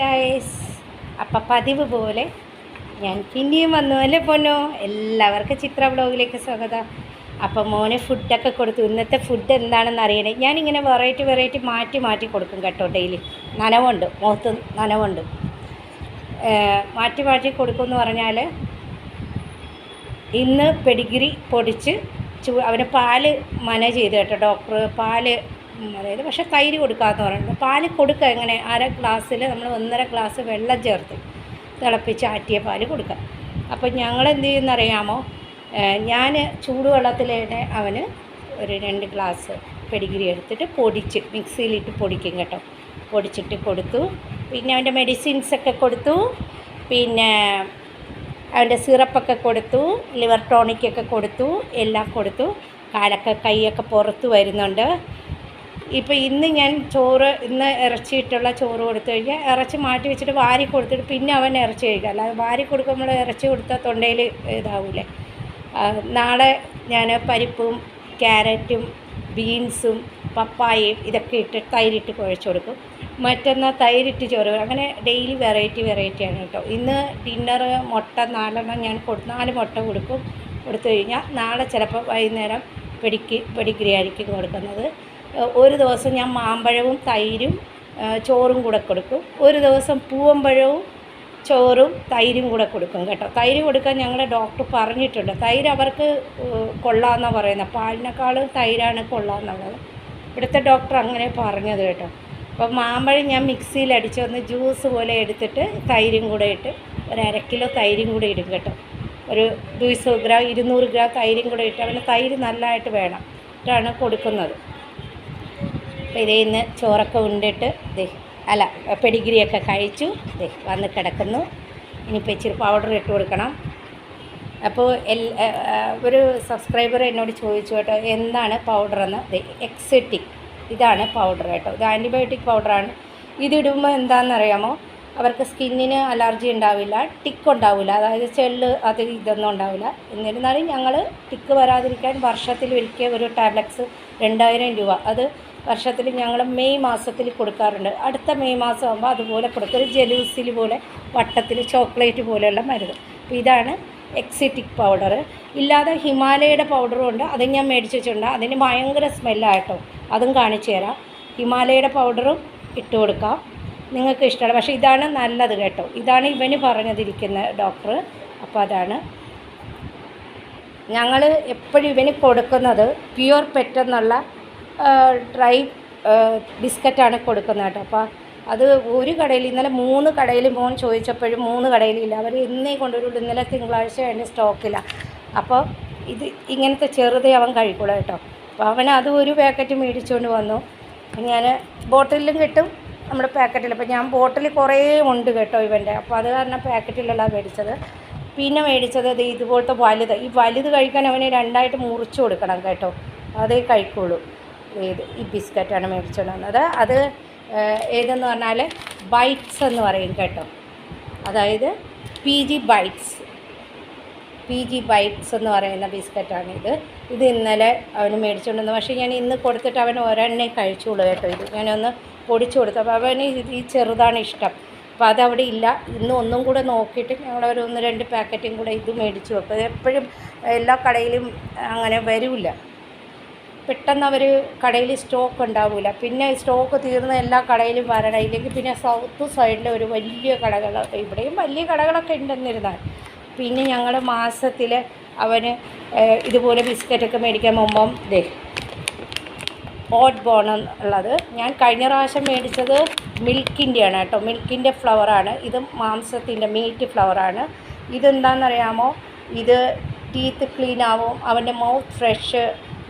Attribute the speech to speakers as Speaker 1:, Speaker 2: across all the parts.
Speaker 1: Guys അപ്പം പതിവ് പോലെ ഞാൻ പിന്നെയും വന്നു അല്ലേ പൊന്നോ? എല്ലാവർക്കും ചിത്ര ബ്ലോഗിലേക്ക് സ്വാഗതം. അപ്പം മോനെ ഫുഡൊക്കെ കൊടുത്തു. ഇന്നത്തെ ഫുഡ് എന്താണെന്ന് അറിയണേ. ഞാനിങ്ങനെ വെറൈറ്റി വെറൈറ്റി മാറ്റി മാറ്റി കൊടുക്കും കേട്ടോ ഡെയിലി നനവുണ്ട്. മുഖത്ത് നനവുണ്ട്. മാറ്റി മാറ്റി കൊടുക്കുമെന്ന് പറഞ്ഞാൽ ഇന്ന് പെഡിഗിരി പൊടിച്ച് ചൂ അവന് പാൽ മന ചെയ്തു കേട്ടോ. ഡോക്ടർ പാൽ അതായത് പക്ഷേ തൈര് കൊടുക്കാമെന്ന് പറയുന്നത് പാൽ കൊടുക്കുക എങ്ങനെ? അര ഗ്ലാസ്സിൽ നമ്മൾ ഒന്നര ഗ്ലാസ് വെള്ളം ചേർത്ത് തിളപ്പിച്ച് ആറ്റിയ പാൽ കൊടുക്കുക. അപ്പോൾ ഞങ്ങൾ എന്ത് ചെയ്യുന്നറിയാമോ ഞാൻ ചൂടുവെള്ളത്തിലേടെ അവന് ഒരു രണ്ട് ഗ്ലാസ് പെടിഗിരി എടുത്തിട്ട് പൊടിച്ച് മിക്സിയിലിട്ട് പൊടിക്കും കേട്ടോ. പൊടിച്ചിട്ട് കൊടുത്തു. പിന്നെ അവന്റെ മെഡിസിൻസൊക്കെ കൊടുത്തു. പിന്നെ അവന്റെ സിറപ്പൊക്കെ കൊടുത്തു. ലിവർ ടോണിക്കൊക്കെ കൊടുത്തു. എല്ലാം കൊടുത്തു. കാലൊക്കെ കൈയൊക്കെ പുറത്ത് വരുന്നുണ്ട്. ഇപ്പോൾ ഇന്ന് ഞാൻ ചോറ് ഇന്ന് ഇറച്ചിയിട്ടുള്ള ചോറ് കൊടുത്തു കഴിഞ്ഞാൽ ഇറച്ചി മാറ്റി വെച്ചിട്ട് വാരി കൊടുത്തിട്ട് പിന്നെ അവൻ ഇറച്ചി കഴിക്കുക അല്ലാതെ വാരി കൊടുക്കുമ്പോൾ ഇറച്ചി കൊടുത്താൽ തൊണ്ടയിൽ ഇതാവൂലേ. നാളെ ഞാൻ പരിപ്പും ക്യാരറ്റും ബീൻസും പപ്പായയും ഇതൊക്കെ ഇട്ട് തൈരിട്ട് കുഴച്ച് കൊടുക്കും. മറ്റന്നാൾ തൈരിട്ട് ചോറ് അങ്ങനെ ഡെയിലി വെറൈറ്റി വെറൈറ്റിയാണ് കേട്ടോ. ഇന്ന് ഡിന്നർ മുട്ട നാലെണ്ണം ഞാൻ കൊടു നാല് മുട്ട കൊടുക്കും. കൊടുത്തു കഴിഞ്ഞാൽ നാളെ ചിലപ്പോൾ വൈകുന്നേരം പെടിക്ക് പെടിഗ്രി ആയിരിക്കും കൊടുക്കുന്നത്. ഒരു ദിവസം ഞാൻ മാമ്പഴവും തൈരും ചോറും കൂടെ കൊടുക്കും. ഒരു ദിവസം പൂവമ്പഴവും ചോറും തൈരും കൂടെ കൊടുക്കും കേട്ടോ. തൈര് കൊടുക്കാൻ ഞങ്ങളുടെ ഡോക്ടർ പറഞ്ഞിട്ടുണ്ട്. തൈര് അവർക്ക് കൊള്ളാമെന്നാണ് പറയുന്നത് പാലിനേക്കാളും തൈരാണ് കൊള്ളാമെന്നുള്ളത് ഇവിടുത്തെ ഡോക്ടർ അങ്ങനെ പറഞ്ഞത് കേട്ടോ. അപ്പോൾ മാമ്പഴം ഞാൻ മിക്സിയിൽ അടിച്ചൊന്ന് ജ്യൂസ് പോലെ എടുത്തിട്ട് തൈരും കൂടെ ഇട്ട് ഒരു അര കിലോ തൈരും കൂടെ ഇടും കേട്ടോ. ഒരു ദൂസോ ഗ്രാം ഇരുന്നൂറ് ഗ്രാം തൈരും കൂടെ ഇട്ട്. അവന് തൈര് നല്ലതായിട്ട് വേണം. ഇട്ടാണ് കൊടുക്കുന്നത്. അപ്പോൾ ഇതേ ഇന്ന് ചോറൊക്കെ ഉണ്ടിട്ട് ദേ അല്ല പെഡിഗ്രിയൊക്കെ കഴിച്ചു. ദേ വന്ന് കിടക്കുന്നു. ഇനിയിപ്പോൾ ഇച്ചിരി പൗഡർ ഇട്ട് കൊടുക്കണം. അപ്പോൾ എൽ ഒരു സബ്സ്ക്രൈബർ എന്നോട് ചോദിച്ചു കേട്ടോ എന്താണ് പൗഡറെന്ന് എക്സെറ്റിക് ഇതാണ് പൗഡർ കേട്ടോ. ഇത് ആന്റിബയോട്ടിക് പൗഡറാണ് ഇതിടുമ്പോൾ എന്താണെന്നറിയാമോ? അവർക്ക് സ്കിന്നിന് അലർജി ഉണ്ടാവില്ല ടിക്ക് ഉണ്ടാവില്ല. അതായത് ചെള്ള് അത് ഇതൊന്നും ഉണ്ടാവില്ല. എന്നിരുന്നാലും ഞങ്ങൾ ടിക്ക് വരാതിരിക്കാൻ വർഷത്തിൽ ഒരിക്കൽ ഒരു ടാബ്ലറ്റ്സ് രണ്ടായിരം രൂപ. അത് വർഷത്തിൽ ഞങ്ങൾ മെയ് മാസത്തിൽ കൊടുക്കാറുണ്ട്. അടുത്ത മെയ് മാസം ആകുമ്പോൾ അതുപോലെ കൊടുക്കും. ഒരു ജലൂസിൽ പോലെ വട്ടത്തിൽ ചോക്ലേറ്റ് പോലെയുള്ള മരുന്ന്. അപ്പോൾ ഇതാണ് എക്സിറ്റിക് പൗഡർ ഇല്ലാതെ ഹിമാലയയുടെ പൗഡറും ഉണ്ട്. അത് ഞാൻ മേടിച്ച് വെച്ചിട്ടുണ്ട്. അതിന് ഭയങ്കര സ്മെല്ലായിട്ടോ അതും കാണിച്ചു തരാം. ഹിമാലയയുടെ പൗഡറും ഇട്ട് കൊടുക്കാം. നിങ്ങൾക്ക് ഇഷ്ടമാണ്. പക്ഷേ ഇതാണ് നല്ലത് കേട്ടോ. ഇതാണ് ഇവന് പറഞ്ഞതിരിക്കുന്ന ഡോക്ടർ അപ്പോൾ അതാണ്. ഞങ്ങൾ എപ്പോഴും ഇവന് കൊടുക്കുന്നത് പ്യുവർ പെറ്റ് എന്നുള്ള ഡ്രൈ ബിസ്ക്കറ്റാണ് കൊടുക്കുന്നത് കേട്ടോ. അപ്പോൾ അത് ഒരു കടയിൽ ഇന്നലെ മൂന്ന് കടയിൽ മോൻ ചോദിച്ചപ്പോഴും മൂന്ന് കടയിലില്ല അവർ ഇന്നേ കൊണ്ടുവരുള്ളൂ. ഇന്നലെ തിങ്കളാഴ്ച അതിന്റെ സ്റ്റോക്കില്ല അപ്പോൾ ഇത് ഇങ്ങനത്തെ ചെറുതേ അവൻ കഴിക്കുള്ളൂ കേട്ടോ. അപ്പോൾ അവൻ അത് ഒരു പാക്കറ്റ് മേടിച്ചുകൊണ്ട് വന്നു. ഞാൻ ബോട്ടിലും കിട്ടും നമ്മുടെ പാക്കറ്റിൽ അപ്പോൾ ഞാൻ ബോട്ടിൽ കുറേ ഉണ്ട് കേട്ടോ ഇവന്റെ. അപ്പോൾ അത് കാരണം പാക്കറ്റിലല്ല മേടിച്ചത്. പിന്നെ മേടിച്ചത് ദേ ഇതുപോലത്തെ വലുത്. ഈ വലുത് കഴിക്കാൻ അവന് രണ്ടായിട്ട് മുറിച്ച് കൊടുക്കണം കേട്ടോ. അതേ കഴിക്കുള്ളൂ. ഇത് ഈ ബിസ്ക്കറ്റാണ് മേടിച്ചുകൊണ്ട് വന്നത്. അത് ഏതെന്ന് പറഞ്ഞാൽ ബൈറ്റ്സ് എന്ന് പറയും കേട്ടോ. അതായത് P G bites. P G bites എന്ന് പറയുന്ന ബിസ്ക്കറ്റാണ് ഇത്. ഇന്നലെ അവന് മേടിച്ചുകൊണ്ട് വന്നു. പക്ഷേ ഞാൻ ഇന്ന് കൊടുത്തിട്ട് അവൻ ഒരെണ്ണേ കഴിച്ചുള്ളൂ കേട്ടോ ഇത്. ഞാനൊന്ന് പൊടിച്ചു കൊടുത്തു. അപ്പോൾ അവന് ഈ ചെറുതാണ് ഇഷ്ടം. അപ്പോൾ അതവിടെ ഇല്ല. ഇന്ന് ഒന്നും കൂടെ നോക്കിയിട്ട് ഞങ്ങൾ ഒരു ഒന്ന് രണ്ട് പാക്കറ്റും കൂടെ ഇത് മേടിച്ചു. ഇത് എപ്പോഴും എല്ലാ കടയിലും അങ്ങനെ വരില്ല പെട്ടെന്ന് അവർ കടയിൽ സ്റ്റോക്ക് ഉണ്ടാവില്ല പിന്നെ സ്റ്റോക്ക് തീർന്ന എല്ലാ കടയിലും വരണം. ഇല്ലെങ്കിൽ പിന്നെ സൗത്ത് സൈഡിൽ ഒരു വലിയ കടകൾ ഇവിടെയും വലിയ കടകളൊക്കെ ഉണ്ടെന്നിരുന്നാൽ. പിന്നെ ഞങ്ങൾ മാസത്തിൽ അവന് ഇതുപോലെ ബിസ്ക്കറ്റൊക്കെ മേടിക്കാൻ പോകുമ്പം ദേ ഓട്ട് ബോൺ ഉള്ളത് ഞാൻ കഴിഞ്ഞ പ്രാവശ്യം മേടിച്ചത് മിൽക്കിന്റെയാണ് കേട്ടോ. മിൽക്കിന്റെ ഫ്ലവറാണ് ഇത് മാംസത്തിന്റെ മീറ്റ് ഫ്ലവറാണ് ഇതെന്താണെന്നറിയാമോ? ഇത് ടീത്ത് ക്ലീൻ ആവും അവന്റെ മൗത്ത് ഫ്രഷ്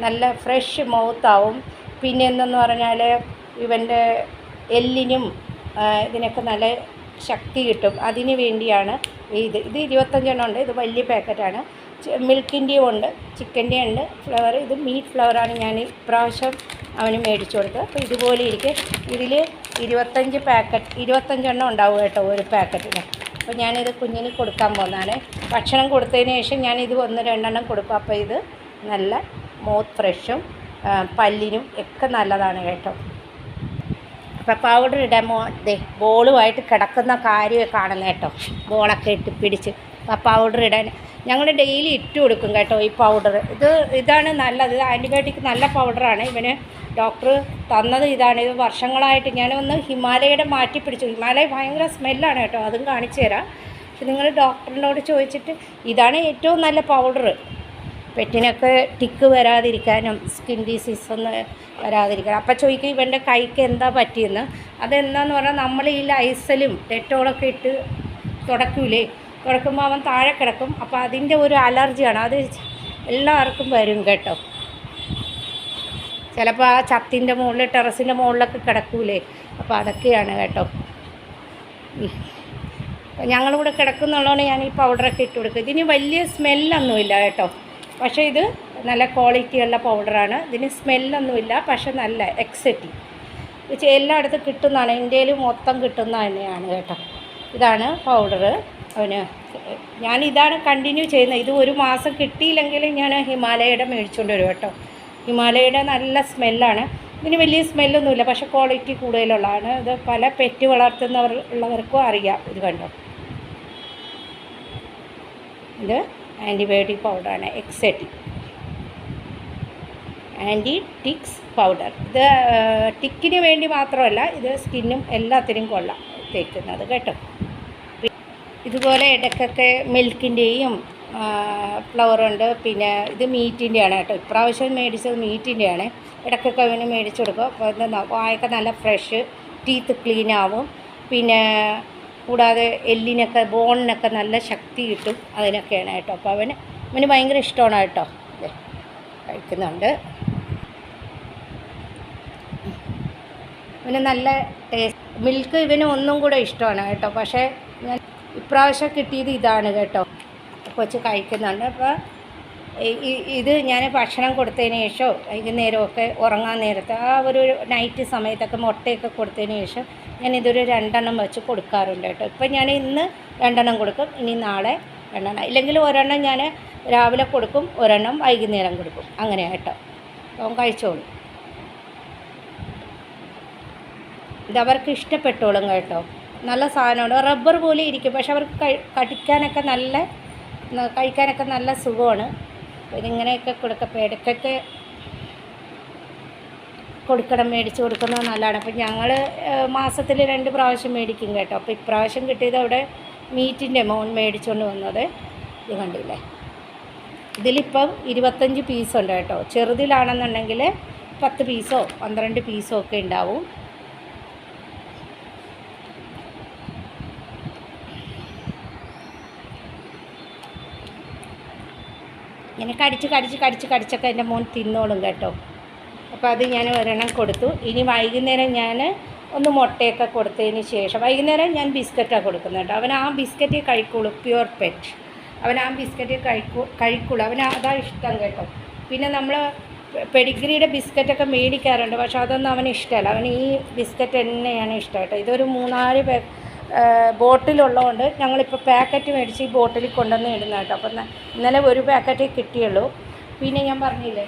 Speaker 1: നല്ല ഫ്രഷ് മൗത്താവും പിന്നെ എന്തെന്ന് പറഞ്ഞാൽ ഇവന്റെ എല്ലിനും ഇതിനൊക്കെ നല്ല ശക്തി കിട്ടും. അതിന് വേണ്ടിയാണ് ഇത്. ഇത് ഇരുപത്തഞ്ചെണ്ണം ഉണ്ട്. ഇത് വലിയ പാക്കറ്റാണ്. മിൽക്കിന്റെയും ഉണ്ട്. ചിക്കന്റെയും ഉണ്ട്. ഫ്ലവർ ഇത് മീറ്റ് ഫ്ലവറാണ് ഞാൻ ഇപ്രാവശ്യം അവന് മേടിച്ചു കൊടുത്തത്. അപ്പോൾ ഇതുപോലെ ഇരിക്കും. ഇതിൽ ഇരുപത്തഞ്ച് പാക്കറ്റ് ഇരുപത്തഞ്ചെണ്ണം ഉണ്ടാവും കേട്ടോ ഒരു പാക്കറ്റിന്. അപ്പോൾ ഞാനിത് കുഞ്ഞിന് കൊടുക്കാൻ പോകുന്നതാണ് ഭക്ഷണം കൊടുത്തതിന് ശേഷം ഞാനിത് ഒന്ന് രണ്ടെണ്ണം കൊടുക്കും. അപ്പോൾ ഇത് നല്ല മൗത്ത് ഫ്രഷും പല്ലിനും ഒക്കെ നല്ലതാണ് കേട്ടോ. അപ്പം പൗഡർ മോ ദേ ബോളുമായിട്ട് കിടക്കുന്ന കാര്യം ആണല്ലോ കേട്ടോ. ബോളൊക്കെ ഇട്ട് പിടിച്ച് ആ പൗഡർ ഇടാൻ. ഞങ്ങൾ ഡെയിലി ഇട്ട് കൊടുക്കും കേട്ടോ ഈ പൗഡർ ഇത് ഇതാണ് നല്ലത്. ആന്റിബയോട്ടിക് നല്ല പൗഡറാണ് ഇവന് ഡോക്ടർ തന്നത് ഇതാണ്. ഇത് വർഷങ്ങളായിട്ട് ഞാനൊന്ന് ഹിമാലയയുടെ മാറ്റി പിടിച്ചു. ഹിമാലയ ഭയങ്കര സ്മെല്ലാണ് കേട്ടോ. അതും കാണിച്ചു തരാം. പക്ഷെ നിങ്ങൾ ഡോക്ടറിനോട് ചോദിച്ചിട്ട് ഇതാണ് ഏറ്റവും നല്ല പൗഡർ പെറ്റിനൊക്കെ ടിക്ക് വരാതിരിക്കാനും സ്കിൻ ഡിസീസ് ഒന്ന് വരാതിരിക്കാനും. അപ്പം ചോദിക്കും ഇവന്റെ കൈക്ക് എന്താ പറ്റിയെന്ന്? അതെന്താന്ന് പറഞ്ഞാൽ നമ്മൾ ഈ ലൈസലും ഡെറ്റോളൊക്കെ ഇട്ട് തുടക്കൂലേ? തുടക്കുമ്പോൾ അവൻ താഴെ കിടക്കും. അപ്പോൾ അതിന്റെ ഒരു അലർജിയാണ് അത് എല്ലാവർക്കും വരും കേട്ടോ. ചിലപ്പോൾ ആ ചത്തിന്റെ മുകളിൽ ടെറസിന്റെ മുകളിലൊക്കെ കിടക്കൂലേ? അപ്പോൾ അതൊക്കെയാണ് കേട്ടോ. ഞങ്ങളിവിടെ കിടക്കുന്നുള്ളതാണ് ഞാൻ ഈ പൗഡറൊക്കെ ഇട്ട് കൊടുക്കുക ഇതിന് വലിയ സ്മെല്ലൊന്നുമില്ല കേട്ടോ. പക്ഷേ ഇത് നല്ല ക്വാളിറ്റിയുള്ള പൗഡറാണ്. ഇതിന് സ്മെല്ലൊന്നുമില്ല പക്ഷെ നല്ല എക്സെറ്റി. എല്ലായിടത്തും കിട്ടുന്നതാണ്. ഇന്ത്യയിൽ മൊത്തം കിട്ടുന്ന തന്നെയാണ് കേട്ടോ. ഇതാണ് പൗഡർ അവന് ഞാൻ ഇതാണ് കണ്ടിന്യൂ ചെയ്യുന്നത്. ഇത് ഒരു മാസം കിട്ടിയില്ലെങ്കിൽ ഞാൻ ഹിമാലയയുടെ മേടിച്ചുകൊണ്ട് വരും കേട്ടോ. ഹിമാലയയുടെ നല്ല സ്മെല്ലാണ്. ഇതിന് വലിയ സ്മെല്ലൊന്നുമില്ല പക്ഷേ ക്വാളിറ്റി കൂടുതലുള്ളതാണ്. ഇത് പല പെറ്റ് വളർത്തുന്നവർ ഉള്ളവർക്കും അറിയാം ഇത് കണ്ടോ. ഇത് ആന്റിബയോട്ടിക് പൗഡറാണ് എക്സെറ്റി ആന്റി ടിക്സ് പൗഡർ. ഇത് ടിക്കിന് വേണ്ടി മാത്രമല്ല ഇത് സ്കിന്നും എല്ലാത്തിനും കൊള്ളാം തേക്കുന്നത് കേട്ടോ. ഇതുപോലെ ഇടയ്ക്കൊക്കെ മിൽക്കിന്റെയും ഫ്ലവറുണ്ട്. പിന്നെ ഇത് മീറ്റിന്റെയാണ് കേട്ടോ. ഇപ്രാവശ്യം മേടിച്ചത് മീറ്റിന്റെയാണ്. ഇടയ്ക്കൊക്കെ അവന് മേടിച്ചു കൊടുക്കും. അപ്പോൾ വായൊക്കെ നല്ല ഫ്രഷ് ടീത്ത് ക്ലീൻ ആവും പിന്നെ കൂടാതെ എല്ലിനൊക്കെ ബോണിനൊക്കെ നല്ല ശക്തി കിട്ടും അതിനൊക്കെയാണ് കേട്ടോ. അപ്പോൾ അവന് അവന് ഭയങ്കര ഇഷ്ടമാണ് കേട്ടോ. കഴിക്കുന്നുണ്ട്. ഇവന് നല്ല ടേസ്റ്റ് മിൽക്ക് ഇവന് ഒന്നും കൂടെ ഇഷ്ടമാണ് കേട്ടോ. പക്ഷേ ഞാൻ ഇപ്രാവശ്യം കിട്ടിയത് ഇതാണ് കേട്ടോ. കൊച്ച് കഴിക്കുന്നുണ്ട്. അപ്പോൾ ഇത് ഞാൻ ഭക്ഷണം കൊടുത്തതിന് ശേഷം വൈകുന്നേരമൊക്കെ ഉറങ്ങാൻ നേരത്ത് ആ ഒരു നൈറ്റ് സമയത്തൊക്കെ മുട്ടയൊക്കെ കൊടുത്തതിന് ശേഷം ഞാൻ ഇതൊരു രണ്ടെണ്ണം വെച്ച് കൊടുക്കാറുണ്ട് കേട്ടോ. ഇപ്പം ഞാൻ ഇന്ന് രണ്ടെണ്ണം കൊടുക്കും ഇനി നാളെ രണ്ടെണ്ണം. ഇല്ലെങ്കിൽ ഒരെണ്ണം ഞാൻ രാവിലെ കൊടുക്കും ഒരെണ്ണം വൈകുന്നേരം കൊടുക്കും. അങ്ങനെ കേട്ടോ. അവൻ കഴിച്ചോളും. ഇതവർക്ക് ഇഷ്ടപ്പെട്ടോളും കേട്ടോ. നല്ല സാധനമാണ്. റബ്ബർ പോലെ ഇരിക്കും. പക്ഷെ അവർക്ക് കഴി കടിക്കാനൊക്കെ നല്ല കഴിക്കാനൊക്കെ നല്ല സുഖമാണ്. ഇതിങ്ങനെയൊക്കെ കൊടുക്ക ഇടയ്ക്കൊക്കെ കൊടുക്കണം മേടിച്ച് കൊടുക്കുന്നത് നല്ലതാണ് അപ്പം ഞങ്ങൾ മാസത്തിൽ രണ്ട് പ്രാവശ്യം മേടിക്കും കേട്ടോ. അപ്പോൾ ഇപ്രാവശ്യം കിട്ടിയത് അവിടെ മീറ്റിന്റെ മോൻ മേടിച്ചുകൊണ്ട് വന്നത്. ഇത് കണ്ടില്ലേ? ഇതിലിപ്പം ഇരുപത്തഞ്ച് പീസുണ്ട് കേട്ടോ. ചെറുതിലാണെന്നുണ്ടെങ്കിൽ പത്ത് പീസോ പന്ത്രണ്ട് പീസോ ഒക്കെ ഉണ്ടാവും. ഇങ്ങനെ കടിച്ച് കടിച്ച് കടിച്ച് കടിച്ചൊക്കെ എന്റെ മോൻ തിന്നോളും കേട്ടോ. അപ്പോൾ അത് ഞാൻ ഒരെണ്ണം കൊടുത്തു. ഇനി വൈകുന്നേരം ഞാൻ ഒന്ന് മുട്ടയൊക്കെ കൊടുത്തതിന് ശേഷം വൈകുന്നേരം ഞാൻ ബിസ്ക്കറ്റാണ് കൊടുക്കുന്നത് കേട്ടോ. അവൻ ആ ബിസ്ക്കറ്റ് കഴിക്കുള്ളൂ പ്യുവർ പെറ്റ്. അവൻ ആ ബിസ്ക്കറ്റ് കഴിക്കൂ കഴിക്കുള്ളൂ. അവന് അതാ ഇഷ്ടം കേട്ടോ. പിന്നെ നമ്മൾ പെഡിഗ്രിയുടെ ബിസ്ക്കറ്റൊക്കെ മേടിക്കാറുണ്ട് പക്ഷെ അതൊന്നും അവന് ഇഷ്ടമല്ല. അവന് ഈ ബിസ്ക്കറ്റ് തന്നെയാണ് ഇഷ്ടം കേട്ടോ. ഇതൊരു മൂന്നാൽ പേ ബോട്ടിലുള്ളതുകൊണ്ട് ഞങ്ങളിപ്പോൾ പാക്കറ്റ് മേടിച്ച് ഈ ബോട്ടിൽ കൊണ്ടുവന്ന് ഇടുന്ന കേട്ടോ. അപ്പം ഇന്നലെ ഒരു പാക്കറ്റ് കിട്ടിയുള്ളൂ. പിന്നെ ഞാൻ പറഞ്ഞില്ലേ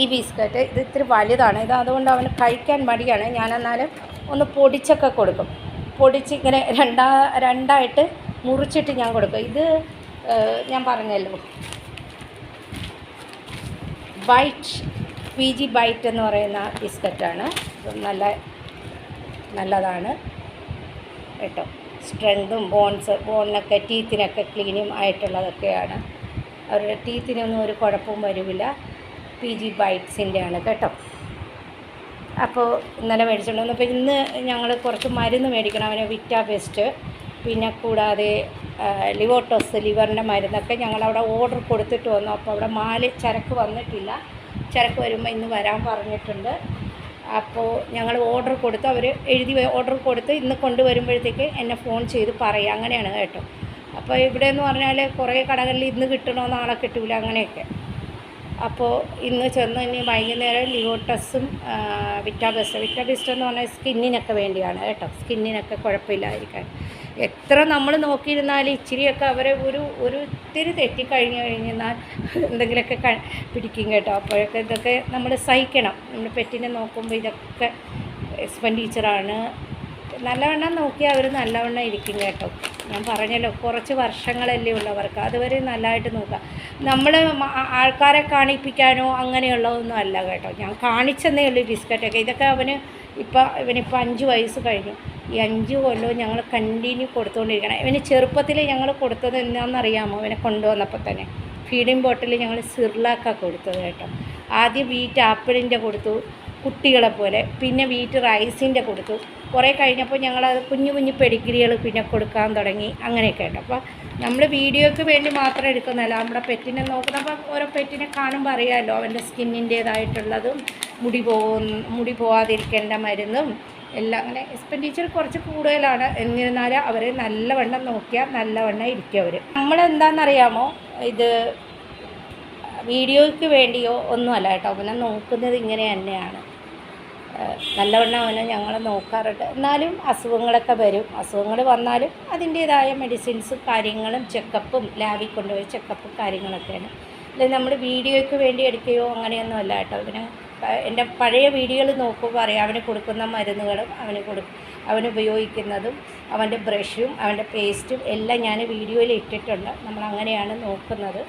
Speaker 1: ഈ ബിസ്ക്കറ്റ് ഇത് ഇത്തിരി വലുതാണ്. ഇത് അതുകൊണ്ട് അവന് കഴിക്കാൻ മടിയാണ്. ഞാൻ എന്നാലും ഒന്ന് പൊടിച്ചൊക്കെ കൊടുക്കും. പൊടിച്ച് ഇങ്ങനെ രണ്ടാ രണ്ടായിട്ട് മുറിച്ചിട്ട് ഞാൻ കൊടുക്കും. ഇത് ഞാൻ പറഞ്ഞല്ലോ. ബൈറ്റ് പി ജി ബൈറ്റ് എന്ന് പറയുന്ന ബിസ്ക്കറ്റാണ്. നല്ല നല്ലതാണ്. കേട്ടോ. സ്ട്രെങ്തും ബോൺസ് ബോണിനൊക്കെ ടീത്തിനൊക്കെ ക്ലീനും ആയിട്ടുള്ളതൊക്കെയാണ്. അവരുടെ ടീത്തിനൊന്നും ഒരു കുഴപ്പവും വരില്ല പി ജി ബൈറ്റ്സിന്റെ ആണ് കേട്ടോ. അപ്പോൾ ഇന്നലെ മേടിച്ചിട്ടുണ്ട് അപ്പോൾ ഇന്ന് ഞങ്ങൾ കുറച്ച് മരുന്ന് മേടിക്കണം. അവന് വിറ്റാ ബെസ്റ്റ് പിന്നെ കൂടാതെ ലിവോട്ടോസ് ലിവറിന്റെ മരുന്നൊക്കെ ഞങ്ങളവിടെ ഓർഡർ കൊടുത്തിട്ട് വന്നു. അപ്പോൾ അവിടെ മാൽ ചരക്ക് വന്നിട്ടില്ല. ചരക്ക് വരുമ്പോൾ ഇന്ന് വരാൻ പറഞ്ഞിട്ടുണ്ട്. അപ്പോൾ ഞങ്ങൾ ഓർഡർ കൊടുത്ത് അവർ എഴുതി ഓർഡർ കൊടുത്ത് ഇന്ന് കൊണ്ടുവരുമ്പോഴത്തേക്ക് എന്നെ ഫോൺ ചെയ്ത് പറയുക. അങ്ങനെയാണ് കേട്ടോ. അപ്പോൾ ഇവിടെ എന്ന് പറഞ്ഞാൽ കുറേ കടകളിൽ ഇന്ന് കിട്ടണോ നാളെ കിട്ടൂല അങ്ങനെയൊക്കെ. അപ്പോൾ ഇന്ന് ചെന്ന് ഇനി വൈകുന്നേരം ലിയോട്ടസും വിറ്റാബിസ്റ്റ് വിറ്റാബെസ്റ്റ് എന്ന് പറഞ്ഞാൽ സ്കിന്നിനൊക്കെ വേണ്ടിയാണ് കേട്ടോ. സ്കിന്നിനൊക്കെ കുഴപ്പമില്ലാതിരിക്കാൻ. എത്ര നമ്മൾ നോക്കിയിരുന്നാൽ ഇച്ചിരിയൊക്കെ അവരെ ഒരു ഒരു ഇത്തിരി തെറ്റിക്കഴിഞ്ഞ് കഴിഞ്ഞാൽ എന്തെങ്കിലുമൊക്കെ ക പിടിക്കും കേട്ടോ. അപ്പോഴൊക്കെ ഇതൊക്കെ നമ്മൾ സഹിക്കണം. നമ്മൾ പെറ്റിനെ നോക്കുമ്പോൾ ഇതൊക്കെ എക്സ്പെൻഡിച്ചറാണ് നല്ലവണ്ണം നോക്കിയാൽ അവർ നല്ലവണ്ണം ഇരിക്കും കേട്ടോ. ഞാൻ പറഞ്ഞല്ലോ കുറച്ച് വർഷങ്ങളല്ലേ ഉള്ളവർക്ക് അതുവരെ നല്ലതായിട്ട് നോക്കുക നമ്മൾ ആൾക്കാരെ കാണിപ്പിക്കാനോ അങ്ങനെയുള്ളതൊന്നും അല്ല കേട്ടോ. ഞാൻ കാണിച്ചെന്നേ ഉള്ളൂ ബിസ്ക്കറ്റൊക്കെ. ഇതൊക്കെ അവന് ഇപ്പം ഇവനിപ്പോൾ അഞ്ച് വയസ്സ് കഴിഞ്ഞു. ഈ അഞ്ച് കൊല്ലവും ഞങ്ങൾ കണ്ടിന്യൂ കൊടുത്തുകൊണ്ടിരിക്കണം ഇവന് ചെറുപ്പത്തിൽ ഞങ്ങൾ കൊടുത്തത് എന്താണെന്നറിയാമോ ഇവനെ കൊണ്ടുവന്നപ്പോൾ തന്നെ. ഫീഡിങ് ബോട്ടിൽ ഞങ്ങൾ സിർലാക്ക കൊടുത്തത് കേട്ടോ. ആദ്യം വീറ്റ് ആപ്പിളിന്റെ കൊടുത്തു. കുട്ടികളെ പോലെ. പിന്നെ വീറ്റ് റൈസിന്റെ കൊടുത്തു. കുറേ കഴിഞ്ഞപ്പോൾ ഞങ്ങളത് കുഞ്ഞു കുഞ്ഞു പെഡിഗ്രികൾ പിന്നെ കൊടുക്കാൻ തുടങ്ങി. അങ്ങനെയൊക്കെ ഉണ്ട് അപ്പോൾ നമ്മൾ വീഡിയോയ്ക്ക് വേണ്ടി മാത്രം എടുക്കുന്നതല്ല. നമ്മുടെ പെറ്റിനെ നോക്കുന്നപ്പോൾ ഓരോ പെറ്റിനെ കാണുമ്പോൾ അറിയാമല്ലോ. അവന്റെ സ്കിന്നിന്റേതായിട്ടുള്ളതും മുടി പോകുന്ന മുടി പോവാതിരിക്കേണ്ട മരുന്നും എല്ലാം അങ്ങനെ എക്സ്പെൻഡിച്ചർ കുറച്ച് കൂടുതലാണ്. എന്നിരുന്നാലും അവർ നല്ലവണ്ണം നോക്കിയാൽ നല്ലവണ്ണം ഇരിക്കും അവർ നമ്മളെന്താണെന്നറിയാമോ? ഇത് വീഡിയോയ്ക്ക് വേണ്ടിയോ ഒന്നുമല്ല കേട്ടോ. പിന്നെ നോക്കുന്നത് ഇങ്ങനെ തന്നെയാണ്. നല്ലവണ്ണം അവനെ ഞങ്ങൾ നോക്കാറുണ്ട്. എന്നാലും അസുഖങ്ങളൊക്കെ വരും. അസുഖങ്ങൾ വന്നാലും അതിന്റേതായ മെഡിസിൻസ് കാര്യങ്ങളും ചെക്കപ്പും ലാബിൽ കൊണ്ടുപോയി ചെക്കപ്പും കാര്യങ്ങളൊക്കെയാണ്. അല്ലെങ്കിൽ നമ്മൾ വീഡിയോയ്ക്ക് വേണ്ടി എടുക്കുകയോ അങ്ങനെയൊന്നും അല്ല കേട്ടോ. അവന് എന്റെ പഴയ വീഡിയോകൾ നോക്കുമ്പോൾ അറിയാം. അവന് കൊടുക്കുന്ന മരുന്നുകളും അവന് കൊടു അവന് ഉപയോഗിക്കുന്നതും അവന്റെ ബ്രഷും അവന്റെ പേസ്റ്റും എല്ലാം ഞാൻ വീഡിയോയിൽ ഇട്ടിട്ടുണ്ട്. നമ്മൾ അങ്ങനെയാണ് നോക്കുന്നത്.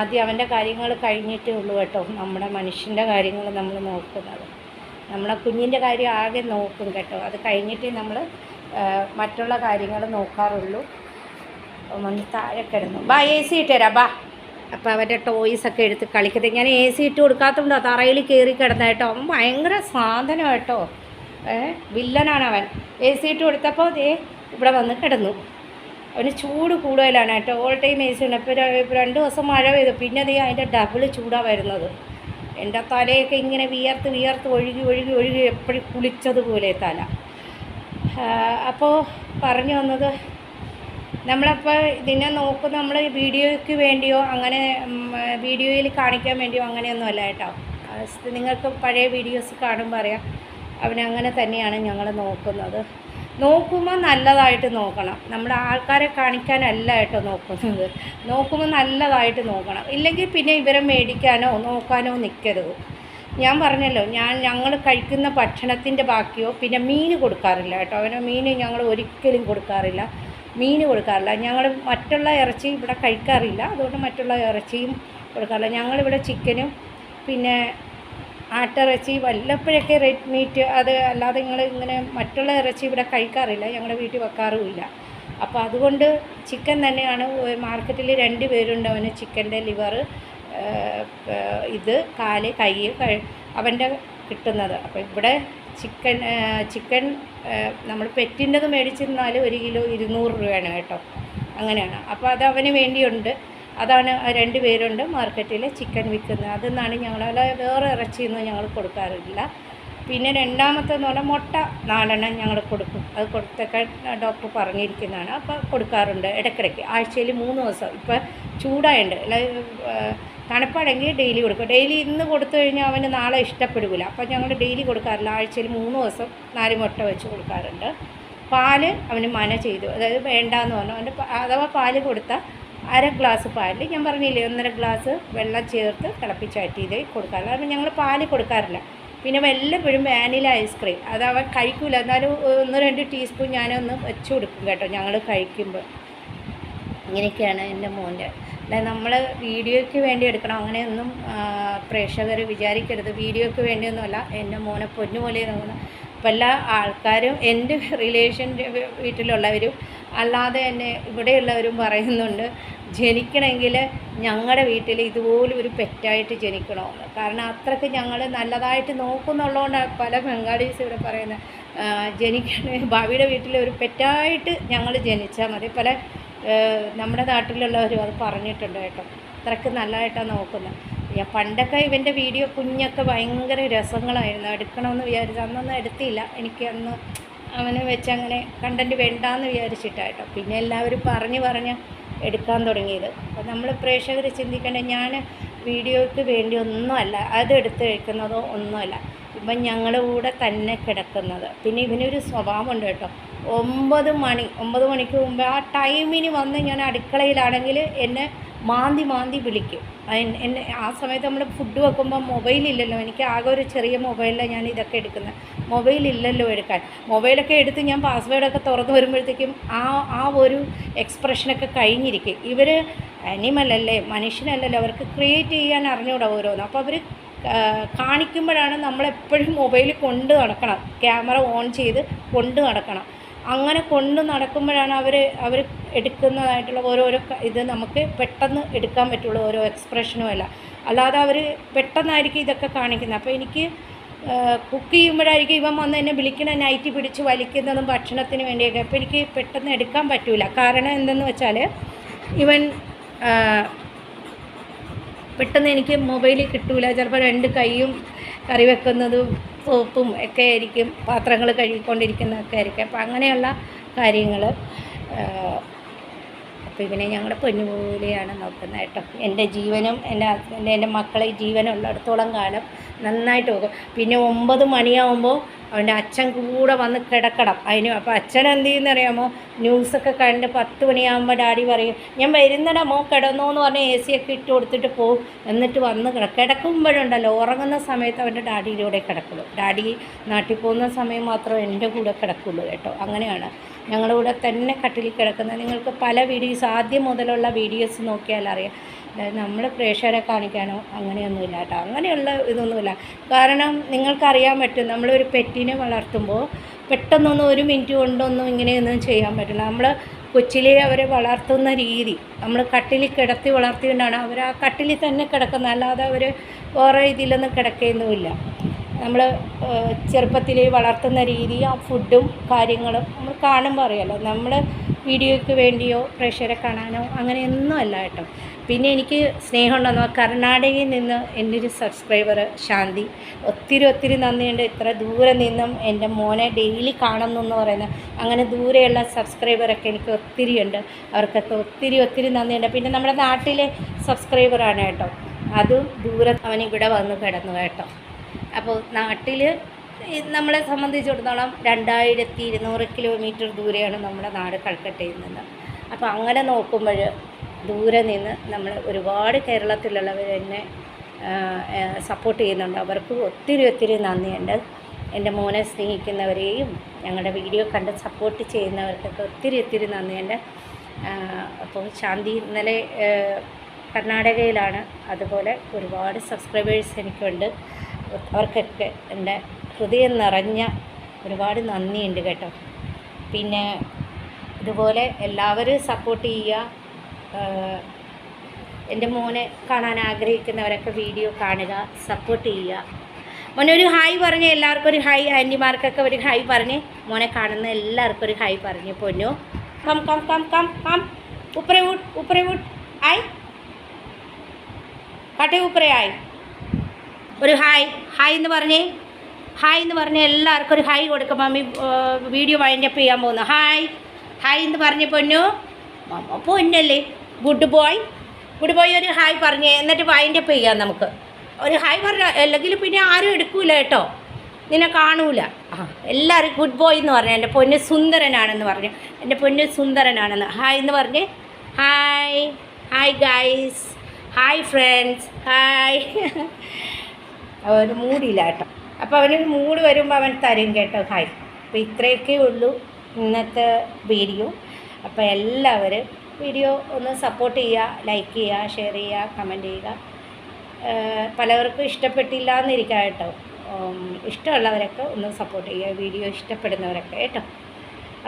Speaker 1: ആദ്യം അവന്റെ കാര്യങ്ങൾ കഴിഞ്ഞിട്ടേ ഉള്ളൂ കേട്ടോ. നമ്മുടെ മനുഷ്യന്റെ കാര്യങ്ങൾ നമ്മൾ നോക്കുന്നത്. നമ്മളെ കുഞ്ഞിന്റെ കാര്യം ആകെ നോക്കും കേട്ടോ. അത് കഴിഞ്ഞിട്ട് നമ്മൾ മറ്റുള്ള കാര്യങ്ങൾ നോക്കാറുള്ളൂ. ഒന്ന് താഴെ കിടന്നു. ബാ എ സി ഇട്ടുതരാം ബാ. അപ്പോൾ അവന്റെ ടോയ്സൊക്കെ എടുത്ത് കളിക്കട്ടെ. ഞാൻ എ സി ഇട്ട് കൊടുക്കാത്തതുകൊണ്ടോ തറയിൽ കയറി കിടന്ന കേട്ടോ. അവൻ ഭയങ്കര സാധനം കേട്ടോ. വില്ലനാണ് അവൻ. എ സി ഇട്ട് കൊടുത്തപ്പോൾ ദേ ഇവിടെ വന്ന് കിടന്നു. അവന് ചൂട് കൂടുതലാണ് കേട്ടോ. ഓൾ ടൈം എ സി ഉണ്ട് ഇപ്പോൾ രണ്ട് ദിവസം മഴ പെയ്തു. പിന്നെ ദേ അതിന്റെ ഡബിൾ ചൂടാണ് വരുന്നത്. എന്റെ തലയൊക്കെ ഇങ്ങനെ വിയർത്ത് വിയർത്ത് ഒഴുകി ഒഴുകി ഒഴുകി എപ്പോഴും കുളിച്ചതുപോലെ തല. അപ്പോൾ പറഞ്ഞു വന്നത് നമ്മളപ്പോൾ ഇതിനെ നോക്കുന്ന നമ്മൾ വീഡിയോയ്ക്ക് വേണ്ടിയോ അങ്ങനെ വീഡിയോയിൽ കാണിക്കാൻ വേണ്ടിയോ അങ്ങനെയൊന്നും അല്ല കേട്ടോ. നിങ്ങൾക്ക് പഴയ വീഡിയോസ് കാണുമ്പോൾ അറിയാം. അവനങ്ങനെ തന്നെയാണ് ഞങ്ങൾ നോക്കുന്നത്. നോക്കുമ്പോൾ നല്ലതായിട്ട് നോക്കണം. നമ്മുടെ ആൾക്കാരെ കാണിക്കാനല്ല കേട്ടോ നോക്കുന്നത്. നോക്കുമ്പോൾ നല്ലതായിട്ട് നോക്കണം. ഇല്ലെങ്കിൽ പിന്നെ ഇവരെ മേടിക്കാനോ നോക്കാനോ നിൽക്കരുത് ഞാൻ പറഞ്ഞല്ലോ ഞാൻ ഞങ്ങൾ കഴിക്കുന്ന ഭക്ഷണത്തിന്റെ ബാക്കിയോ പിന്നെ മീൻ കൊടുക്കാറില്ല കേട്ടോ. അവന് മീൻ ഞങ്ങൾ ഒരിക്കലും കൊടുക്കാറില്ല. മീൻ കൊടുക്കാറില്ല. ഞങ്ങൾ മറ്റുള്ള ഇറച്ചി ഇവിടെ കഴിക്കാറില്ല. അതുകൊണ്ട് മറ്റുള്ള ഇറച്ചിയും കൊടുക്കാറില്ല. ഞങ്ങളിവിടെ ചിക്കനും പിന്നെ ആട്ടിറച്ചി വല്ലപ്പോഴൊക്കെ റെഡ് മീറ്റ് അത് അല്ലാതെ നിങ്ങൾ ഇങ്ങനെ മറ്റുള്ള ഇറച്ചി ഇവിടെ കഴിക്കാറില്ല ഞങ്ങളുടെ വീട്ടിൽ വെക്കാറുമില്ല. അപ്പോൾ അതുകൊണ്ട് ചിക്കൻ തന്നെയാണ് മാർക്കറ്റിൽ രണ്ട് പേരുണ്ട് അവന് ചിക്കന്റെ ലിവർ ഇത് കാൽ കൈ അവന്റെ കിട്ടുന്നത്. അപ്പോൾ ഇവിടെ ചിക്കൻ ചിക്കൻ നമ്മൾ പെറ്റിന്റെത് മേടിച്ചിരുന്നാൽ ഒരു കിലോ ഇരുന്നൂറ് രൂപയാണ് കേട്ടോ. അങ്ങനെയാണ്. അപ്പോൾ അത് അവന് വേണ്ടിയുണ്ട്. അതാണ് രണ്ട് പേരുണ്ട് മാർക്കറ്റിൽ ചിക്കൻ വിൽക്കുന്നത്. അതെന്നാണ് ഞങ്ങൾ വേറെ ഇറച്ചിയൊന്നും ഞങ്ങൾ കൊടുക്കാറില്ല. പിന്നെ രണ്ടാമത്തെന്ന് പറഞ്ഞാൽ മുട്ട നാലെണ്ണം ഞങ്ങൾ കൊടുക്കും. അത് കൊടുത്തൊക്കെ ഡോക്ടർ പറഞ്ഞിരിക്കുന്നതാണ്. അപ്പോൾ കൊടുക്കാറുണ്ട് ഇടയ്ക്കിടയ്ക്ക്. ആഴ്ചയിൽ മൂന്ന് ദിവസം. ഇപ്പോൾ ചൂടായുണ്ട് തണുപ്പാണെങ്കിൽ ഡെയിലി കൊടുക്കും. ഡെയിലി ഇന്ന് കൊടുത്തു കഴിഞ്ഞാൽ അവന് നാളെ ഇഷ്ടപ്പെടില്ല അപ്പോൾ ഞങ്ങൾ ഡെയിലി കൊടുക്കാറില്ല. ആഴ്ചയിൽ മൂന്ന് ദിവസം നാല് മുട്ട വെച്ച് കൊടുക്കാറുണ്ട്. പാൽ അവന് മന ചെയ്തു. അതായത് വേണ്ടാന്ന് പറഞ്ഞു. അവന്റെ അഥവാ പാൽ കൊടുത്താൽ അര ഗ്ലാസ് പാലിൽ ഞാൻ പറഞ്ഞില്ലേ ഒന്നര ഗ്ലാസ് വെള്ളം ചേർത്ത് തിളപ്പിച്ചാറ്റി ഇത് കൊടുക്കാറില്ല അപ്പം ഞങ്ങൾ പാൽ കൊടുക്കാറില്ല. പിന്നെ വല്ലപ്പോഴും വാനില ഐസ്ക്രീം. അത് അവൻ കഴിക്കില്ല എന്നാലും ഒന്ന് രണ്ട് ടീസ്പൂൺ ഞാനൊന്ന് വെച്ച് കൊടുക്കും കേട്ടോ ഞങ്ങൾ കഴിക്കുമ്പോൾ ഇങ്ങനെയൊക്കെയാണ് എന്റെ മോന്റെ. അല്ല നമ്മൾ വീഡിയോയ്ക്ക് വേണ്ടി എടുക്കണം. അങ്ങനെയൊന്നും പ്രേക്ഷകർ വിചാരിക്കരുത്. വീഡിയോയ്ക്ക് വേണ്ടിയൊന്നുമല്ല. എന്റെ മോനെ പൊന്നുപോലെ നോക്കണം. ഇപ്പം എല്ലാ ആൾക്കാരും എന്റെ റിലേഷൻ വീട്ടിലുള്ളവരും അല്ലാതെ തന്നെ ഇവിടെയുള്ളവരും പറയുന്നുണ്ട് ജനിക്കണമെങ്കിൽ ഞങ്ങളുടെ വീട്ടിൽ ഇതുപോലെ ഒരു പെറ്റായിട്ട് ജനിക്കണമെന്ന് കാരണം അത്രയ്ക്ക് ഞങ്ങൾ നല്ലതായിട്ട് നോക്കുന്നുള്ളതുകൊണ്ടാണ് പല ബംഗാളീസ് ഇവിടെ പറയുന്നത് ജനിക്കണ ഭാവിയുടെ വീട്ടിൽ ഒരു പെറ്റായിട്ട് ഞങ്ങൾ ജനിച്ചാൽ മതി. പല നമ്മുടെ നാട്ടിലുള്ളവരും അത് പറഞ്ഞിട്ടുണ്ട് കേട്ടോ. അത്രയ്ക്ക് നല്ലതായിട്ടാണ് നോക്കുന്നത് ഞാൻ പണ്ടൊക്കെ ഇവന്റെ വീഡിയോ കുഞ്ഞൊക്കെ ഭയങ്കര രസങ്ങളായിരുന്നു. എടുക്കണമെന്ന് വിചാരിച്ചു അന്നൊന്നും എടുത്തില്ല. എനിക്ക് അന്ന് അവനെ വെച്ച് അങ്ങനെ കണ്ടന്റ് വേണ്ടാന്ന് വിചാരിച്ചിട്ടായിട്ടോ പിന്നെ എല്ലാവരും പറഞ്ഞ് പറഞ്ഞ് എടുക്കാൻ തുടങ്ങിയത്. അപ്പോൾ നമ്മൾ പ്രേക്ഷകർ ചിന്തിക്കേണ്ട ഞാൻ വീഡിയോയ്ക്ക് വേണ്ടി ഒന്നുമല്ല അത് എടുത്ത് കഴിക്കുന്നതോ ഒന്നുമല്ല. ഇവൻ ഞങ്ങളുടെ കൂടെ തന്നെ കിടക്കുന്നത്. പിന്നെ ഇവനൊരു സ്വഭാവമുണ്ട് കേട്ടോ. ഒമ്പത് മണി ഒമ്പത് മണിക്ക് മുമ്പ് ആ ടൈമിന് വന്ന് ഞാൻ അടുക്കളയിലാണെങ്കിൽ എന്നെ മാന്തി മാന്തി വിളിക്കും. എന്നെ ആ സമയത്ത് നമ്മൾ ഫുഡ് വെക്കുമ്പോൾ മൊബൈലില്ലല്ലോ എനിക്ക് ആകെ ഒരു ചെറിയ മൊബൈലിലാണ് ഞാൻ ഇതൊക്കെ എടുക്കുന്നത് മൊബൈലില്ലല്ലോ എടുക്കാൻ. മൊബൈലൊക്കെ എടുത്ത് ഞാൻ പാസ്വേഡൊക്കെ തുറന്നു വരുമ്പോഴത്തേക്കും ആ ആ ഒരു എക്സ്പ്രഷനൊക്കെ കഴിഞ്ഞിരിക്കും. ഇവർ അനിമലല്ലേ മനുഷ്യനല്ലല്ലോ അവർക്ക് ക്രിയേറ്റ് ചെയ്യാൻ അറിഞ്ഞൂടാ ഓരോന്ന്. അപ്പോൾ അവർ കാണിക്കുമ്പോഴാണ് നമ്മളെപ്പോഴും മൊബൈൽ കൊണ്ട് നടക്കണം. ക്യാമറ ഓൺ ചെയ്ത് കൊണ്ട് നടക്കണം. അങ്ങനെ കൊണ്ട് നടക്കുമ്പോഴാണ് അവർ അവർ എടുക്കുന്നതായിട്ടുള്ള ഓരോരോ ഇത് നമുക്ക് പെട്ടെന്ന് എടുക്കാൻ പറ്റുള്ളൂ ഓരോ എക്സ്പ്രഷനും അല്ല അല്ലാതെ അവർ പെട്ടെന്നായിരിക്കും ഇതൊക്കെ കാണിക്കുന്നത്. അപ്പോൾ എനിക്ക് കുക്ക് ചെയ്യുമ്പോഴായിരിക്കും ഇവൻ വന്ന് എന്നെ വിളിക്കണ നൈറ്റി പിടിച്ച് വലിക്കുന്നതും ഭക്ഷണത്തിന് വേണ്ടിയൊക്കെ. അപ്പോൾ എനിക്ക് പെട്ടെന്ന് എടുക്കാൻ പറ്റില്ല കാരണം എന്തെന്ന് വെച്ചാൽ ഇവൻ പെട്ടെന്ന് എനിക്ക് മൊബൈലിൽ കിട്ടൂല. ചിലപ്പോൾ രണ്ട് കൈയും കറി വെക്കുന്നതും സോപ്പും ഒക്കെ ആയിരിക്കും പാത്രങ്ങൾ കഴുകിക്കൊണ്ടിരിക്കുന്നതൊക്കെ ആയിരിക്കും. അപ്പം അങ്ങനെയുള്ള കാര്യങ്ങൾ അപ്പോൾ ഇവനെ ഞങ്ങളുടെ പൊന്നുപോലെയാണ് നോക്കുന്നത് കേട്ടോ. എന്റെ ജീവനും എന്റെ ഹസ്ബൻഡ് എന്റെ മക്കളെ ജീവനുള്ളിടത്തോളം കാലം നന്നായിട്ട് നോക്കും. പിന്നെ ഒമ്പത് മണിയാവുമ്പോൾ അവന്റെ അച്ഛൻ കൂടെ വന്ന് കിടക്കണം. അതിന് അപ്പോൾ അച്ഛൻ എന്ത് ചെയ്യുന്ന അറിയാമോ? ന്യൂസൊക്കെ കണ്ട് പത്ത് മണിയാകുമ്പോൾ ഡാഡി പറയും ഞാൻ വരുന്നടാ മോ കിടന്നോ എന്ന് എ സി ഒക്കെ ഇട്ട് കൊടുത്തിട്ട് പോകും എന്നിട്ട് വന്ന് കിട കിടക്കുമ്പോഴുണ്ടല്ലോ ഉറങ്ങുന്ന സമയത്ത് അവന്റെ ഡാഡിയുടെ കൂടെ കിടക്കുള്ളൂ. ഡാഡി നാട്ടിൽ പോകുന്ന സമയം മാത്രമേ എന്റെ കൂടെ കിടക്കുള്ളൂ കേട്ടോ. അങ്ങനെയാണ്. ഞങ്ങളുടെ കൂടെ തന്നെ കട്ടിലിൽ കിടക്കുന്ന നിങ്ങൾക്ക് പല വീഡിയോസ് ആദ്യം മുതലുള്ള വീഡിയോസ് നോക്കിയാൽ അറിയാം. നമ്മൾ പ്രേക്ഷകരെ കാണിക്കാനോ അങ്ങനെയൊന്നുമില്ല കേട്ടോ. അങ്ങനെയുള്ള ഇതൊന്നുമില്ല. കാരണം നിങ്ങൾക്കറിയാൻ പറ്റും നമ്മളൊരു പെറ്റിനെ വളർത്തുമ്പോൾ പെട്ടെന്നൊന്നും ഒരു മിനിറ്റ് കൊണ്ടൊന്നും ഇങ്ങനെയൊന്നും ചെയ്യാൻ പറ്റില്ല. നമ്മൾ കൊച്ചിലെ അവരെ വളർത്തുന്ന രീതി നമ്മൾ കട്ടിലിൽ കിടത്തി വളർത്തിക്കൊണ്ടാണ് അവർ ആ കട്ടിലിൽ തന്നെ കിടക്കുന്നത്. അല്ലാതെ അവർ വേറെ ഇതിലൊന്നും കിടക്കുകയൊന്നുമില്ല നമ്മൾ ചെറുപ്പത്തിൽ വളർത്തുന്ന രീതി ആ ഫുഡും കാര്യങ്ങളും നമ്മൾ കാണുമ്പോൾ അറിയാലോ. നമ്മൾ വീഡിയോയ്ക്ക് വേണ്ടിയോ പ്രേക്ഷകരെ കാണാനോ അങ്ങനെയൊന്നും അല്ല കേട്ടോ. പിന്നെ എനിക്ക് സ്നേഹമുണ്ടെന്നോ കർണാടകയിൽ നിന്ന് എന്റെ ഒരു സബ്സ്ക്രൈബർ ശാന്തി ഒത്തിരി ഒത്തിരി നന്ദിയുണ്ട്. ഇത്ര ദൂരെ നിന്നും എന്റെ മോനെ ഡെയിലി കാണുന്നു എന്ന് പറയുന്ന അങ്ങനെ ദൂരെയുള്ള സബ്സ്ക്രൈബറൊക്കെ എനിക്ക് ഒത്തിരി ഉണ്ട്. അവർക്കൊക്കെ ഒത്തിരി ഒത്തിരി നന്ദിയുണ്ട്. പിന്നെ നമ്മുടെ നാട്ടിലെ സബ്സ്ക്രൈബറാണ് കേട്ടോ. അതും ദൂരെ അവൻ ഇവിടെ വന്ന് കിടന്നു കേട്ടോ. അപ്പോൾ നാട്ടിൽ നമ്മളെ സംബന്ധിച്ചിടത്തോളം രണ്ടായിരത്തി ഇരുന്നൂറ് കിലോമീറ്റർ ദൂരെയാണ് നമ്മുടെ നാട് കൽക്കട്ടയിൽ നിന്ന് അപ്പോൾ അങ്ങനെ നോക്കുമ്പോൾ ദൂരെ നിന്ന് നമ്മൾ ഒരുപാട് കേരളത്തിലുള്ളവർ എന്നെ സപ്പോർട്ട് ചെയ്യുന്നുണ്ട്. അവർക്ക് ഒത്തിരി ഒത്തിരി നന്ദിയുണ്ട്. എന്റെ മോനെ സ്നേഹിക്കുന്നവരെയും ഞങ്ങളുടെ വീഡിയോ കണ്ട് സപ്പോർട്ട് ചെയ്യുന്നവർക്കൊക്കെ ഒത്തിരി ഒത്തിരി നന്ദിയുണ്ട്. അപ്പോൾ ശാന്തി ഇന്നലെ കർണാടകയിലാണ്. അതുപോലെ ഒരുപാട് സബ്സ്ക്രൈബേഴ്സ് എനിക്കുണ്ട്. അവർക്കൊക്കെ എന്റെ ഹൃദയം നിറഞ്ഞ ഒരുപാട് നന്ദിയുണ്ട് കേട്ടോ. പിന്നെ ഇതുപോലെ എല്ലാവരും സപ്പോർട്ട് ചെയ്യുക. എന്റെ മോനെ കാണാൻ ആഗ്രഹിക്കുന്നവരൊക്കെ വീഡിയോ കാണുക സപ്പോർട്ട് ചെയ്യുക. മോനെ ഒരു ഹായ് പറഞ്ഞ് എല്ലാവർക്കും ഒരു ഹായ് ആന്റിമാർക്കൊക്കെ ഒരു ഹായ് പറഞ്ഞ്. മോനെ കാണുന്ന എല്ലാവർക്കും ഒരു ഹായ് പറഞ്ഞു പൊന്നു. Come come come come come ഉപ്പറെ വുഡ് ആയി പട്ടേ ഉപ്രയായി. ആയി ഒരു ഹായ് ഹായ് എന്ന് പറഞ്ഞേ? ഹായ് എന്ന് പറഞ്ഞ് എല്ലാവർക്കും ഒരു ഹായ് കൊടുക്കും. മമ്മി വീഡിയോ വൈൻഡപ്പ് ചെയ്യാൻ പോകുന്നു. ഹായ് ഹായ് എന്ന് പറഞ്ഞ് പൊന്നു. മമ്മ പൊന്നല്ലേ. Good boy. ഗുഡ് ബോയ് ഒരു ഹായ് പറഞ്ഞേ. എന്നിട്ട് വൈൻഡപ്പ് ചെയ്യാം നമുക്ക്. ഒരു ഹായ് പറഞ്ഞ അല്ലെങ്കിൽ പിന്നെ ആരും എടുക്കൂല കേട്ടോ. നിന്നെ കാണൂല. ആ എല്ലാവരും ഗുഡ് ബോയ് എന്ന് പറഞ്ഞു. എന്റെ പൊന്ന് സുന്ദരനാണെന്ന് പറഞ്ഞു. എന്റെ പൊന്ന് സുന്ദരനാണെന്ന്. ഹായ് എന്ന് പറഞ്ഞ്. Hi hi guys. Hi friends. Hi. അവന് മൂടിയില്ല കേട്ടോ. അപ്പോൾ അവനൊരു മൂട് വരുമ്പോൾ അവൻ തരും കേട്ടോ. ഹായ്. അപ്പോൾ ഇത്രയൊക്കെ ഉള്ളൂ ഇന്നത്തെ വീഡിയോ. അപ്പോൾ എല്ലാവരും വീഡിയോ ഒന്ന് സപ്പോർട്ട് ചെയ്യുക ലൈക്ക് ചെയ്യുക ഷെയർ ചെയ്യുക കമന്റ് ചെയ്യുക. പലവർക്കും ഇഷ്ടപ്പെട്ടില്ല എന്നിരിക്കാം കേട്ടോ ഇഷ്ടമുള്ളവരൊക്കെ ഒന്ന് സപ്പോർട്ട് ചെയ്യുക വീഡിയോ ഇഷ്ടപ്പെടുന്നവരൊക്കെ കേട്ടോ.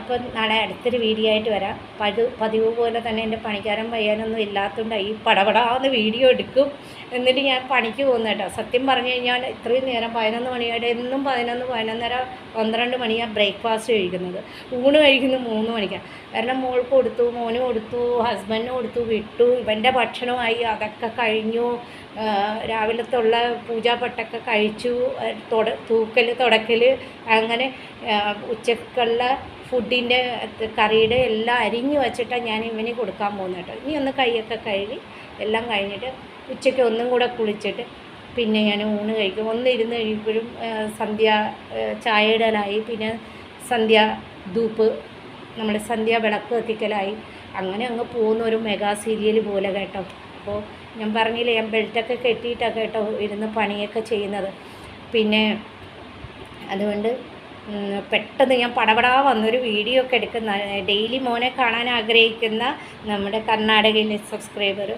Speaker 1: അപ്പോൾ നാളെ അടുത്തൊരു വീഡിയോ ആയിട്ട് വരാം. പതിവ് പതിവ് പോലെ തന്നെ എന്റെ പണിക്കാരൻ പയ്യാനൊന്നും ഇല്ലാത്തതുകൊണ്ട് ഈ പടപടാന്ന് വീഡിയോ എടുക്കും. എന്നിട്ട് ഞാൻ പണിക്ക് പോകുന്നു കേട്ടോ സത്യം പറഞ്ഞു കഴിഞ്ഞാൽ ഇത്രയും നേരം പതിനൊന്ന് മണിയായിട്ട് എന്നും പതിനൊന്ന് പതിനൊന്നര പന്ത്രണ്ട് മണിയാണ് ബ്രേക്ക്ഫാസ്റ്റ് കഴിക്കുന്നത്. ഊണ് കഴിക്കുന്നത് മൂന്ന് മണിക്കാണ് കാരണം മോൾക്ക് കൊടുത്തു മോന് കൊടുത്തു ഹസ്ബൻഡിന് കൊടുത്തു വിട്ടു ഇവന്റെ ഭക്ഷണമായി അതൊക്കെ കഴിഞ്ഞു. രാവിലത്തുള്ള പൂജാപട്ടൊക്കെ കഴിച്ചു. തുട തൂക്കൽ തുടക്കൽ അങ്ങനെ ഉച്ചക്കുള്ള ഫുഡിന്റെ കറിയുടെ എല്ലാം അരിഞ്ഞ് വച്ചിട്ടാണ് ഞാൻ ഇവന് കൊടുക്കാൻ പോകുന്നത് കേട്ടോ. ഇനി ഒന്ന് കൈയൊക്കെ കഴുകി എല്ലാം കഴിഞ്ഞിട്ട് ഉച്ചയ്ക്ക് ഒന്നും കൂടെ കുളിച്ചിട്ട് പിന്നെ ഞാൻ ഊണ് കഴിക്കും. ഒന്ന് ഇരുന്ന് കഴിയുമ്പോഴും സന്ധ്യ ചായയിടലായി പിന്നെ സന്ധ്യ ധൂപ്പ് നമ്മുടെ സന്ധ്യ വിളക്ക് കത്തിക്കലായി. അങ്ങനെ അങ്ങ് പോകുന്ന ഒരു മെഗാ സീരിയൽ പോലെ കേട്ടോ. അപ്പോൾ ഞാൻ പറഞ്ഞില്ലേ ഞാൻ ബെൽറ്റൊക്കെ കെട്ടിയിട്ടൊക്കെ കേട്ടോ ഇരുന്ന് പണിയൊക്കെ ചെയ്യുന്നത്. പിന്നെ അതുകൊണ്ട് പെട്ടെന്ന് ഞാൻ പടപടാ വന്നൊരു വീഡിയോ ഒക്കെ എടുക്കുന്ന ഡെയിലി മോനെ കാണാൻ ആഗ്രഹിക്കുന്ന നമ്മുടെ കർണാടകയിലെ സബ്സ്ക്രൈബർ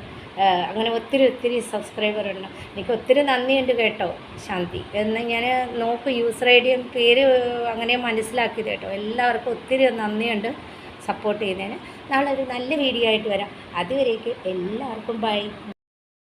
Speaker 1: അങ്ങനെ ഒത്തിരി ഒത്തിരി സബ്സ്ക്രൈബർ ഉണ്ട്. എനിക്ക് ഒത്തിരി നന്ദിയുണ്ട് കേട്ടോ ശാന്തി. എന്ന് ഞാൻ നോക്ക് യൂസർ ഐ ഡിയും പേര് അങ്ങനെ മനസ്സിലാക്കിയത് കേട്ടോ. എല്ലാവർക്കും ഒത്തിരി നന്ദിയുണ്ട് സപ്പോർട്ട് ചെയ്യുന്നതിന്. നാളെ ഒരു നല്ല വീഡിയോ ആയിട്ട് വരാം. അതുവരേക്ക് എല്ലാവർക്കും ബൈ